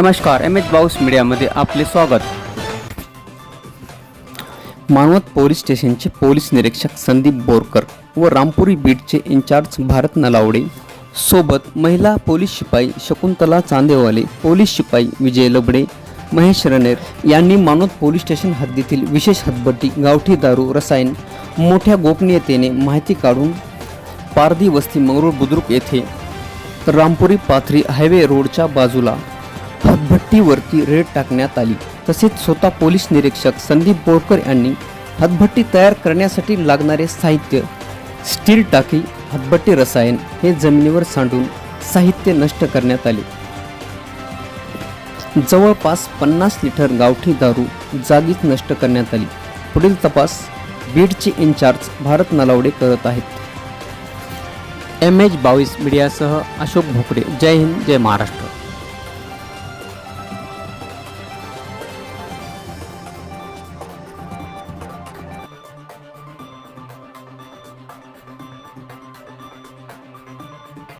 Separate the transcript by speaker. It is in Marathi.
Speaker 1: नमस्कार एम एच बाऊस मीडियामध्ये आपले स्वागत. मानवत पोलीस स्टेशनचे पोलीस निरीक्षक संदीप बोरकर व रामपुरी बीटचे इंचार्ज भारत नलावडे सोबत महिला पोलीस शिपाई शकुंतला चांदेवाले पोलीस शिपाई विजय लबडे महेश रनेर यांनी मानवत पोलीस स्टेशन हद्दीतील विशेष हद्दपट्टी गावठी दारू रसायन मोठ्या गोपनीयतेने माहिती काढून पारधी वस्ती मंगरूळ बुद्रुक येथे रामपुरी पाथरी हायवे रोडच्या बाजूला हतभट्टीवरती रेड टाकण्यात आली. तसेच स्वतः पोलीस निरीक्षक संदीप बोरकर यांनी हतभट्टी तयार करण्यासाठी लागणारे साहित्य स्टील टाकी हतभट्टी रसायन हे जमिनीवर सांडून साहित्य नष्ट करण्यात आले. जवळपास पन्नास लिटर गावठी दारू जागीच नष्ट करण्यात आली. पुढील तपास बीडचे इन्चार्ज भारत नलावडे करत आहेत. एम एच बावीस मीडियासह अशोक भोकरे. जय हिंद जय महाराष्ट्र.